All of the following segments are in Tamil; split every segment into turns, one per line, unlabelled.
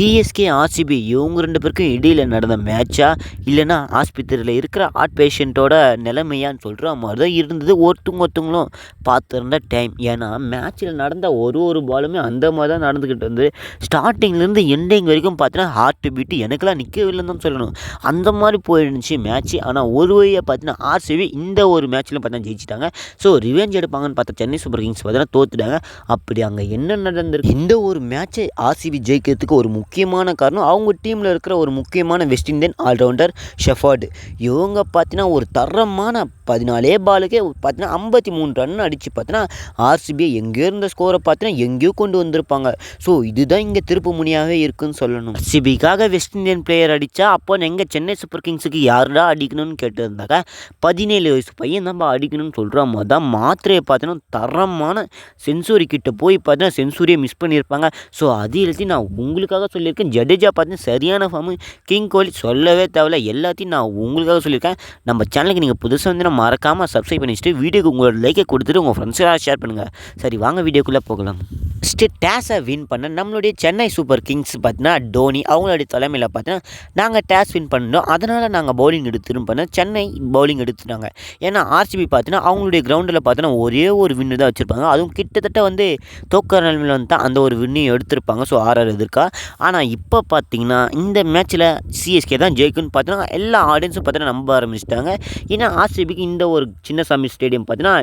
சிஎஸ்கே ஆர்சிபி இவங்க ரெண்டு பேருக்கும் இடையில் நடந்த மேட்சா இல்லைன்னா ஆஸ்பத்திரியில் இருக்கிற ஹார்ட் பேஷண்ட்டோட நிலைமையான்னு சொல்கிற மாதிரி தான் இருந்தது. ஒருத்தவங்க ஒருத்தவங்களும் பார்த்துருந்த டைம் ஏன்னா மேட்ச்சில் நடந்த ஒரு ஒரு பாலுமே அந்த மாதிரி தான் நடந்துக்கிட்டு வந்து ஸ்டார்டிங்லேருந்து எண்டிங் வரைக்கும் பார்த்தீங்கன்னா ஹார்ட் பீட்டு எனக்கெல்லாம் நிற்கவில்லைன்னு தான் சொல்லணும். அந்த மாதிரி போயிருந்துச்சு மேட்ச்சு ஆனால் ஒரு வழியாக பார்த்தீங்கன்னா ஆர்சிபி இந்த ஒரு மேட்ச்சில் பார்த்தீங்கன்னா ஜெயிச்சிட்டாங்க. ஸோ ரிவெஞ்ச் எடுப்பாங்கன்னு பார்த்தா சென்னை சூப்பர் கிங்ஸ் பார்த்தீங்கன்னா தோத்துட்டாங்க. அப்படி அங்கே என்ன நடந்திருக்கு? இந்த ஒரு மேட்ச்சை ஆர்சிபி ஜெயிக்கிறதுக்கு ஒரு முக்கியமான காரணம் அவங்க டீமில் இருக்கிற ஒரு முக்கியமான வெஸ்ட் இண்டியன் ஆல்ரவுண்டர் ஷெஃபர்டு இவங்க பார்த்தீங்கன்னா ஒரு தரமான பதினாலே பாலுக்கே பார்த்தீங்கன்னா ஐம்பத்தி மூணு ரன் அடித்து பார்த்தீங்கன்னா ஆர்சிபியை எங்கேயோ இருந்த ஸ்கோரை பார்த்தீங்கன்னா எங்கேயோ கொண்டு வந்திருப்பாங்க. ஸோ இதுதான் இங்கே திருப்பு முனியாகவே இருக்குன்னு சொல்லணும். ஆர்சிபிக்காக வெஸ்ட் இண்டியன் பிளேயர் அடித்தா அப்போ எங்கள் சென்னை சூப்பர் கிங்ஸுக்கு யாருடா அடிக்கணும்னு கேட்டிருந்தாக்க பதினேழு வயசு பையன் நம்ம அடிக்கணும்னு சொல்கிற மாதிரி தான் மாத்திரையை பார்த்தீங்கன்னா தரமான சென்சுரி கிட்ட போய் பார்த்தீங்கன்னா சென்சுரியை மிஸ் பண்ணியிருப்பாங்க ஸோ அது எல்லாத்தையும் நான் உங்களுக்காக சொல்லியிருக்கேன். ஜடேஜா பார்த்தீங்கன்னா சரியான ஃபார்மு கிங் கோலி சொல்லவே தேவையில்ல. எல்லாத்தையும் நான் உங்களுக்காக சொல்லியிருக்கேன். நம்ம சேனலுக்கு நீங்கள் புதுசாக வந்து நம்ம மறக்காமல் சப்ஸ்கிரைப் பண்ணி வச்சுட்டு வீடியோக்கு உங்களோட லைக்கை கொடுத்துட்டு உங்கள் ஃப்ரெண்ட்ஸாக ஷேர் பண்ணுங்கள் சரி வாங்க வீடியோக்குள்ளே போகலாம். ஃபஸ்ட்டு டேஸை வின் பண்ண நம்மளுடைய சென்னை சூப்பர் கிங்ஸ் பார்த்தீங்கன்னா டோனி அவங்களுடைய தலைமையில் பார்த்தீங்கன்னா நாங்கள் டேஸ் வின் பண்ணோம் அதனால் நாங்கள் பவுலிங் எடுத்துரும் பண்ண சென்னை பவுலிங் எடுத்துட்டாங்க. ஏன்னா ஆர்சிபி பார்த்தீங்கன்னா அவங்களுடைய கிரவுண்டில் பார்த்தீங்கன்னா ஒரே ஒரு வின்னு தான் வச்சுருப்பாங்க. அதுவும் கிட்டத்தட்ட வந்து தோக்கிற நிலைமையில் வந்து தான் அந்த ஒரு வின்னையும் எடுத்திருப்பாங்க. ஸோ ஆர்ஆர் எதிர்க்கா. ஆனால் இப்போ பார்த்தீங்கன்னா இந்த மேட்ச்சில் சிஎஸ்கே தான் ஜெயிக்குன்னு பார்த்தீங்கன்னா எல்லா ஆடியன்ஸும் பார்த்தீங்கன்னா நம்ப ஆரம்பிச்சிட்டாங்க. ஏன்னா ஆர்சிபிக்கு இந்த ஒரு சின்னசாமி ஸ்டேடியம் பார்த்தீங்கன்னா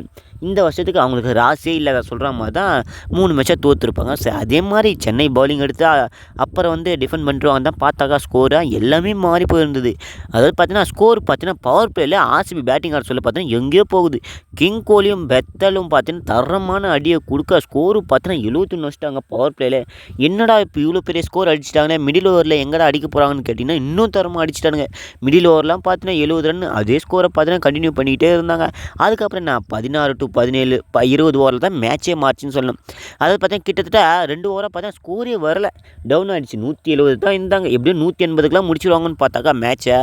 இந்த வருஷத்துக்கு அவங்களுக்கு ராசியே இல்லாத சொல்கிற மாதிரி தான் மூணு மேட்சாக தோற்றுருப்பாங்க சரி அதே மாதிரி சென்னை பவுலிங் எடுத்தால் அப்புறம் வந்து டிஃபெண்ட் பண்ணுறவங்க தான் பார்த்தாக்கா ஸ்கோராக எல்லாமே மாறி போயிருந்தது. அதாவது பார்த்தீங்கன்னா ஸ்கோர் பார்த்தீங்கன்னா பவர் பிளேயில் ஆர்சிபி பேட்டிங் ஆட சொல்ல பார்த்தீங்கன்னா எங்கேயோ போகுது. கிங் கோலியும் பெத்தலும் பார்த்தீங்கன்னா தரமான அடியை கொடுக்க ஸ்கோரு பார்த்தீங்கன்னா எழுபத்தொன்று வச்சுட்டாங்க பவர் பிளேயில் என்னடா இப்போ இவ்வளோ பெரிய ஸ்கோர் அடிச்சிட்டாங்கன்னா மிடில் ஓவரில் எங்கடா அடிக்க போகிறாங்கன்னு கேட்டிங்கன்னா இன்னும் தரமாக அடிச்சிட்டானுங்க. மிடில் ஓவர்லாம் பார்த்தீங்கன்னா எழுபது ரன் அதே ஸ்கோரை பார்த்தீங்கன்னா கண்டினியூ பண்ணிக்கிட்டே இருந்தாங்க. அதுக்கப்புறம் நான் பதினாறு டு பதினேழு ப இருபது ஓவரில் தான் மேட்சே மார்ச்சுன்னு சொல்லணும். அதாவது பார்த்தீங்கன்னா கிட்டத்தட்ட ரெண்டு ஓவராக பார்த்தா ஸ்கோரே வரல. டவுன் ஆகிடுச்சு நூற்றி எழுபது தான் இருந்தாங்க. எப்படியும் நூற்றி எண்பதுக்கெலாம் முடிச்சிருவாங்கன்னு பார்த்தாக்கா மேட்ச்சை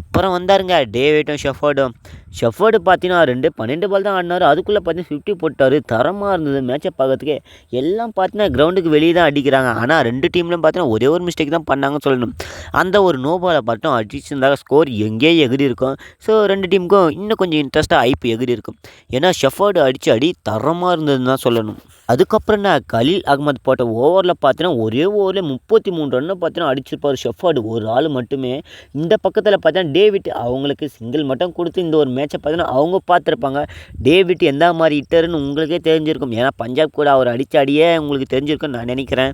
அப்புறம் வந்தாருங்க டேவிட்டும் ஷெஃபர்டும். ஷெஃபர்டு பார்த்தீங்கன்னா ரெண்டு பன்னெண்டு பால் தான் ஆடினார். அதுக்குள்ளே பார்த்தீங்கன்னா ஃபிஃப்டி போட்டார். தரமாக இருந்தது மேட்சை பார்க்கறதுக்கே. எல்லாம் பார்த்தீங்கன்னா கிரவுண்டுக்கு வெளியே தான் அடிக்கிறாங்க. ஆனால் ரெண்டு டீம்லையும் பார்த்தீங்கன்னா ஒரே ஒரு மிஸ்டேக் தான் பண்ணாங்கன்னு சொல்லணும். அந்த ஒரு நோ பாலை மட்டும் அடிச்சிருந்தாங்க ஸ்கோர் எங்கேயே எகிரி இருக்கும். ஸோ ரெண்டு டீமுக்கும் இன்னும் கொஞ்சம் இன்ட்ரெஸ்ட்டாக ஐபி எகிரி இருக்கும். ஏன்னா ஷெஃபர்டு அடித்து அடி தரமாக இருந்ததுன்னு தான் சொல்லணும். அதுக்கப்புறம் நான் கலீல் அகமது போட்ட ஓவரில் பார்த்தீங்கன்னா ஒரே ஓவரில் முப்பத்தி மூணு ரன்னு பார்த்தீங்கன்னா அடிச்சிருப்பார் ஷெஃபர்டு. ஒரு ஆள் மட்டுமே. இந்த பக்கத்தில் பார்த்தீங்கன்னா டேவிட் அவங்களுக்கு சிங்கிள் மட்டும் கொடுத்து இந்த ஒரு மேட்சை பார்த்தீங்கன்னா அவங்க பார்த்துருப்பாங்க டேவிட் எந்த மாதிரி இட்டருன்னு உங்களுக்கே தெரிஞ்சிருக்கும். ஏன்னா பஞ்சாப் கூட அவர் அடித்த அடியே உங்களுக்கு தெரிஞ்சிருக்கும்னு நான் நினைக்கிறேன்.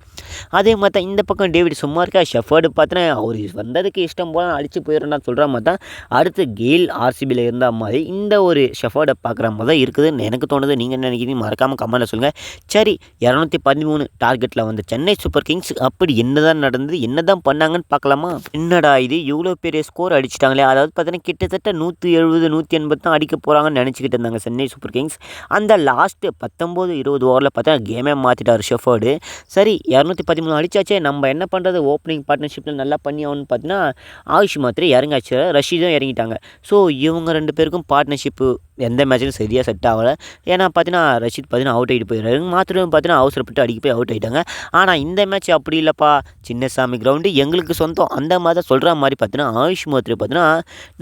அதே மாதிரி தான் இந்த பக்கம் டேவிட் சும்மா இருக்கா ஷெஃபர்டு பார்த்தீங்கன்னா அவர் வந்ததுக்கு இஷ்டம் போல அடித்து போயிடுறா சொல்கிற மாதிரி தான் அடுத்து கெயில் ஆர்சிபியில் இருந்த மாதிரி இந்த ஒரு ஷெஃபர்டை பார்க்குற மாதிரி தான் இருக்குதுன்னு எனக்கு தோணுது. நீங்கள் நினைக்கிறீங்க? மறக்காமல் கமெண்ட்டில் சொல்லுங்கள் சரி இரநூத்தி பதிமூணு டார்கெட்டில் வந்து சென்னை சூப்பர் கிங்ஸ் அப்படி என்ன தான் நடந்தது என்ன தான் பண்ணாங்கன்னு பார்க்கலாமா? என்னடா இது இவ்வளோ பெரிய ஸ்கோர் அடிச்சிட்டாங்களே. அதாவது பார்த்தீங்கன்னா கிட்டத்தட்ட நூற்றி எழுபது நூற்றி எண்பது தான் அடிக்க போகிறாங்கன்னு நினச்சிக்கிட்டு இருந்தாங்க சென்னை சூப்பர் கிங்ஸ். அந்த லாஸ்ட்டு பத்தொம்போது இருபது ஓவரில் பார்த்தா கேமே மாற்றிட்டார் ஷெஃபர்டு. சரி இரநூத்தி பதிமூணு அடித்தாச்சே நம்ம என்ன பண்ணுறது ஓப்பனிங் பார்ட்னர்ஷிப்பில் நல்லா பண்ணி ஆகணும்னு பார்த்தீங்கன்னா ஆயுஷ் மாத்திரை இறங்காச்சு ரஷீதும் இறங்கிட்டாங்க. ஸோ இவங்க ரெண்டு பேருக்கும் பார்ட்னர்ஷிப்பு எந்த மேட்ச்லையும் சரியாக செட் ஆகலை. ஏன்னா பார்த்தீங்கன்னா ரஷித் பார்த்தீங்கன்னா அவுட் ஆகிட்டு போயிடுறாரு. மாத்திரம் பார்த்தீங்கன்னா அவசரப்பட்டு அடிக்க போய் அவுட் ஆகிட்டாங்க ஆனால் இந்த மேட்ச் அப்படி இல்லைப்பா. சின்னசாமி கிரவுண்டு எங்களுக்கு சொந்தம். அந்த மாதிரி தான் சொல்கிற மாதிரி பார்த்தீங்கன்னா ஆயுஷ் மோத்ரி பார்த்தீங்கன்னா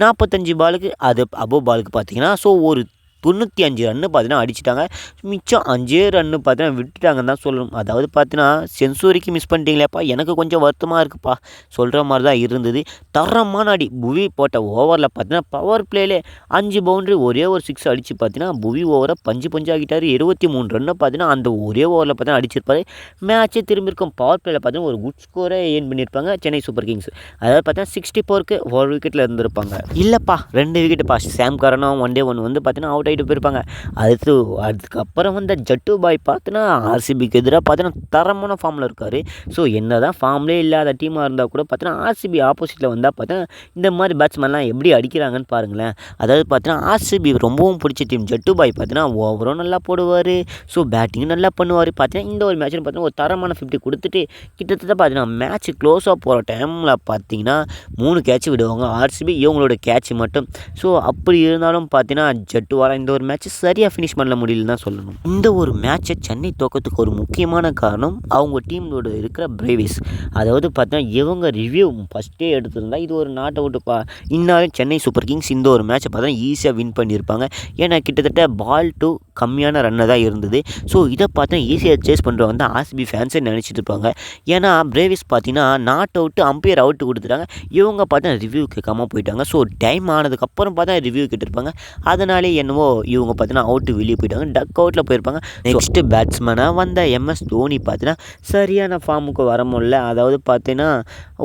நாற்பத்தஞ்சு பாலுக்கு அது அபோ பாலுக்கு பார்த்தீங்கன்னா ஸோ ஒரு தொண்ணூற்றி அஞ்சு ரன்னு பார்த்தீங்கன்னா அடிச்சிட்டாங்க. மிச்சம் அஞ்சே ரன்னு பார்த்தீங்கன்னா விட்டுட்டாங்கன்னு தான் சொல்லணும். அதாவது பார்த்தீங்கன்னா சென்சுரிக்கு மிஸ் பண்ணிட்டீங்களேப்பா. எனக்கு கொஞ்சம் வருத்தமாக இருக்குப்பா. சொல்கிற மாதிரி தான் இருந்தது. தரமான அடி. புவி போட்ட ஓவரில் பார்த்தீங்கன்னா பவர் பிளேலே அஞ்சு பவுண்ட்ரி ஒரே ஒரு சிக்ஸ் அடித்து பார்த்தீங்கன்னா புவி ஓவரை பஞ்சு பஞ்சு ஆகிட்டார் இருபத்தி மூணு ரன்னு பார்த்தீங்கன்னா அந்த ஒரே ஓவரில் பார்த்தீங்கன்னா அடிச்சிருப்பாரு. மேட்ச்சே திரும்பி இருக்கும் பவர் பிளேயில் பார்த்தீங்கன்னா ஒரு குட் ஸ்கோரை ஏன் பண்ணியிருப்பாங்க சென்னை சூப்பர் கிங்ஸ் அதாவது பார்த்தீங்கன்னா சிக்ஸ்டி ஃபோருக்கு ஒரு விக்கெட்டில் இருந்திருப்பாங்க. இல்லைப்பா ரெண்டு விக்கெட்டுப்பா சாம் காரணம் ஒன் டே ஒன் வந்து பார்த்தீங்கன்னா அவுட் போயிட்டு போயிருப்பாங்க. அடுத்து அதுக்கப்புறம் வந்த ஜட்டு பாய் பார்த்தோன்னா ஆர்சிபிக்கு எதிராக பார்த்தீங்கன்னா தரமான ஃபார்மில் இருக்கார். ஸோ என்ன தான் ஃபார்ம்லேயே இல்லாத டீமாக இருந்தால் கூட பார்த்தீங்கன்னா ஆர்சிபி ஆப்போசிட்டில் வந்தால் பார்த்தீங்கன்னா இந்த மாதிரி பேட்ஸ்மேன்லாம் எப்படி அடிக்கிறாங்கன்னு பாருங்களேன். அதாவது பார்த்தினா ஆர்சிபி ரொம்பவும் பிடிச்ச டீம் ஜட்டு பாய் பார்த்தீங்கன்னா ஓவரும் நல்லா போடுவார். ஸோ பேட்டிங்கும் நல்லா பண்ணுவார். பார்த்தீங்கன்னா இந்த ஒரு மேட்ச்னு பார்த்தீங்கன்னா ஒரு தரமான ஃபிஃப்டி கொடுத்துட்டு கிட்டத்தட்ட பார்த்தீங்கன்னா மேட்ச் க்ளோஸாக போகிற டைமில் பார்த்தீங்கன்னா மூணு கேட்ச் விடுவாங்க ஆர்சிபி இவங்களோட கேட்ச் மட்டும். ஸோ அப்படி இருந்தாலும் பார்த்தீங்கன்னா ஜட்டுவால் இந்த ஒரு மேட்ச்சை சரியாக ஃபினிஷ் பண்ண முடியலன்னு தான் சொல்லணும். இந்த ஒரு மேட்ச்சை சென்னை தோக்கத்துக்கு ஒரு முக்கியமான காரணம் அவங்க டீமோட இருக்கிற பிரேவிஸ் அதாவது பார்த்தா இவங்க ரிவ்யூ ஃபஸ்ட்டே எடுத்திருந்தா இது ஒரு நாட்டை விட்டு பா. இன்னாலும் சென்னை சூப்பர் கிங்ஸ் இந்த ஒரு மேட்ச்சை பார்த்தா ஈஸியாக வின் பண்ணியிருப்பாங்க. ஏன்னா கிட்டத்தட்ட பால் டு கம்மியான ரன்னு தான் இருந்தது. ஸோ இதை பார்த்தா ஈஸியாக சேஸ் பண்ணுறவங்க வந்து ஆர்சிபி ஃபேன்ஸே நினச்சிட்டு இருப்பாங்க. ஏன்னா பிரேவிஸ் பார்த்தீங்கன்னா நாட் அவுட்டு அம்பையர் அவுட்டு கொடுத்துட்டாங்க. இவங்க பார்த்தா ரிவ்யூ கேட்காம போயிட்டாங்க. ஸோ டைம் ஆனதுக்கப்புறம் பார்த்தா ரிவ்யூ கேட்டிருப்பாங்க. அதனாலே என்னவோ இவங்க பார்த்தீங்கன்னா அவுட்டு வெளியே போயிட்டாங்க. டக் அவுட்டில் போயிருப்பாங்க. நெக்ஸ்ட்டு பேட்ஸ்மேனாக வந்த எம்எஸ் தோனி பார்த்தீங்கன்னா சரியான ஃபார்முக்கு வர முடியல. அதாவது பார்த்தீங்கன்னா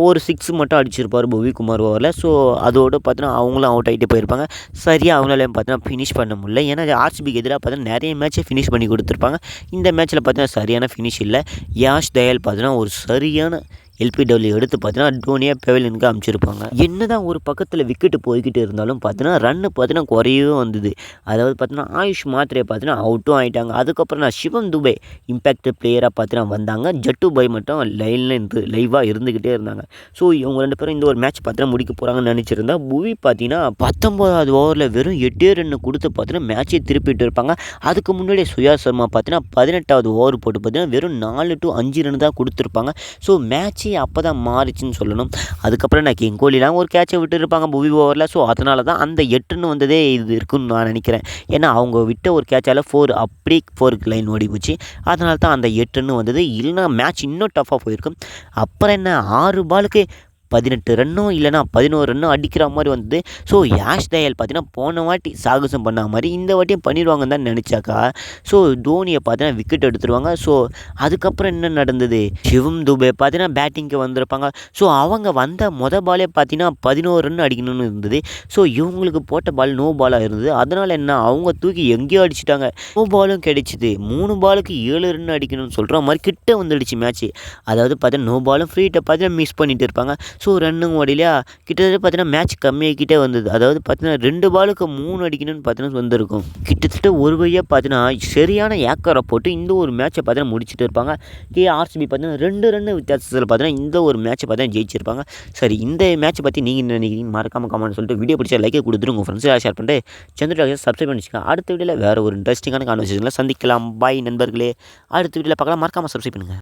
ஒரு சிக்ஸ் மட்டும் அடிச்சிருப்பார் புவிக்குமார் ஓவரில். ஸோ அதோடு பார்த்தீங்கன்னா அவங்களும் அவுட் ஆகிட்டு போயிருப்பாங்க. சரியாக அவங்களாலையும் பார்த்தீங்கன்னா ஃபினிஷ் பண்ண முடியல. ஏன்னா ஆர்சிபிக்கு எதிராக பார்த்தீங்கன்னா நிறைய மேட்ச்சை ஃபினிஷ் பண்ணி கொடுத்துருப்பாங்க. இந்த மேட்ச்சில் பார்த்தீங்கன்னா சரியான ஃபினிஷ் இல்லை. யாஷ் தயால் பார்த்தீங்கன்னா ஒரு சரியான எல்பிடபிள்யூ எடுத்து பார்த்தீங்கன்னா டோனியாக பெவலியனுக்கு அமைச்சிருப்பாங்க என்ன தான் ஒரு பக்கத்தில் விக்கெட்டு போய்கிட்டு இருந்தாலும் பார்த்தீங்கன்னா ரன்னு பார்த்தீங்கன்னா குறையவே வந்தது. அதாவது பார்த்தீங்கன்னா ஆயுஷ் மாத்திரையை பார்த்தீங்கன்னா அவுட்டும் ஆகிட்டாங்க அதுக்கப்புறம் நான் சிவம் துபே இம்பேக்ட் பிளேயராக பார்த்தீங்கன்னா வந்தாங்க. ஜட்டு பாய் மட்டும் லைனில் இருந்து லைவாக இருந்துக்கிட்டே இருந்தாங்க. ஸோ இவங்க ரெண்டு பேரும் இந்த ஒரு மேட்ச் பார்த்தீங்கன்னா முடிக்க போகிறாங்கன்னு நினச்சிருந்தா புவி பார்த்தீங்கன்னா பத்தொம்போதாவது ஓவரில் வெறும் எட்டே ரன்னு கொடுத்து பார்த்தீங்கன்னா மேட்சை திருப்பிட்டு இருப்பாங்க. அதுக்கு முன்னாடி சுயா சர்மா பார்த்தீங்கன்னா பதினெட்டாவது ஓவர் போட்டு பார்த்தீங்கன்னா வெறும் நாலு டு அஞ்சு ரன் தான் கொடுத்துருப்பாங்க. ஸோ மேட்ச் கேட்சே அப்போ தான் மாறிச்சுன்னு சொல்லணும். அதுக்கப்புறம் நான் கிங் கோலிலாம் ஒரு கேட்சை விட்டுருப்பாங்க புவி ஓவரில் ஸோ அதனால தான் அந்த எட்டுன்னு வந்ததே இது இருக்குன்னு நான் நினைக்கிறேன். ஏன்னா அவங்க விட்ட ஒரு கேட்சால் ஃபோர் அப்படி ஃபோருக்கு லைன் ஓடி போச்சு. அதனால தான் அந்த எட்டுன்னு வந்தது. இல்லைனா மேட்ச் இன்னும் டஃப்பாக போயிருக்கும். அப்புறம் என்ன? ஆறு பாலுக்கு பதினெட்டு ரன்னும் இல்லைனா பதினோரு ரன்னும் அடிக்கிற மாதிரி வந்தது. ஸோ யாஷ் தயால் பார்த்தீங்கன்னா போன வாட்டி சாகசம் பண்ண மாதிரி இந்த வாட்டியும் பண்ணிடுவாங்கன்னு தான் நினச்சாக்கா. ஸோ தோனியை பார்த்தீங்கன்னா விக்கெட் எடுத்துருவாங்க ஸோ அதுக்கப்புறம் என்ன நடந்தது? சிவம் துபே பார்த்தீங்கன்னா பேட்டிங்க்கு வந்திருப்பாங்க. ஸோ அவங்க வந்த மொதல் பாலே பார்த்தீங்கன்னா பதினோரு ரன் அடிக்கணும்னு இருந்தது. ஸோ இவங்களுக்கு போட்ட பால் நோ பாலாக இருந்தது. அதனால் என்ன? அவங்க தூக்கி எங்கேயோ அடிச்சிட்டாங்க. நோ பாலும் கிடைச்சிது. மூணு பாலுக்கு ஏழு ரன் அடிக்கணும்னு சொல்கிற மாதிரி கிட்ட வந்துடுச்சு மேட்ச்சு அதாவது பார்த்தீங்கன்னா நோ பாலும் ஃப்ரீட்டை பார்த்தீங்கன்னா மிஸ் பண்ணிட்டு இருப்பாங்க. ஸோ ரன்னுங்க ஓடிலையா கிட்டத்தட்ட பார்த்தீங்கன்னா மேட்ச் கம்மியாகிக்கிட்டே வந்தது. அதாவது பார்த்தீங்கன்னா ரெண்டு பாலுக்கு மூணு அடிக்கணும்னு பார்த்தீங்கன்னா வந்திருக்கும். கிட்டத்தட்ட ஒரு வழியாக பார்த்தீங்கன்னா சரியான ஏக்கரை போட்டு இந்த ஒரு மேட்ச்சை பார்த்தீங்கன்னா முடிச்சுட்டு இருப்பாங்க. கே ஆர்சிபி பார்த்தீங்கன்னா ரெண்டு ரன்னு வித்தியாசத்தில் பார்த்தீங்கன்னா இந்த ஒரு மேட்சை பார்த்தீங்கன்னா ஜெயிச்சிருப்பாங்க. சரி இந்த மேட்ச்சை பற்றி நீங்கள் என்ன நினைக்கிறீங்க? மறக்காம கமெண்ட் சொல்லிட்டு வீடியோ பிடிச்சா லைக்கை கொடுத்துருங்க உங்கள் ஃப்ரெண்ட்ஸாக ஷேர் பண்ணிட்டு சந்திர சப்ஸ்கிரைப் பண்ணிச்சுங்க அடுத்த வீடியோவில் வேறு ஒரு இன்ட்ரெஸ்டிங்கான கான்வர்சேஷனில் சந்திக்கலாம். பாய் நண்பர்களே. அடுத்த வீடியோவில் பார்க்கலாம். மறக்காமல் சப்ஸ்கிரைப் பண்ணுங்கள்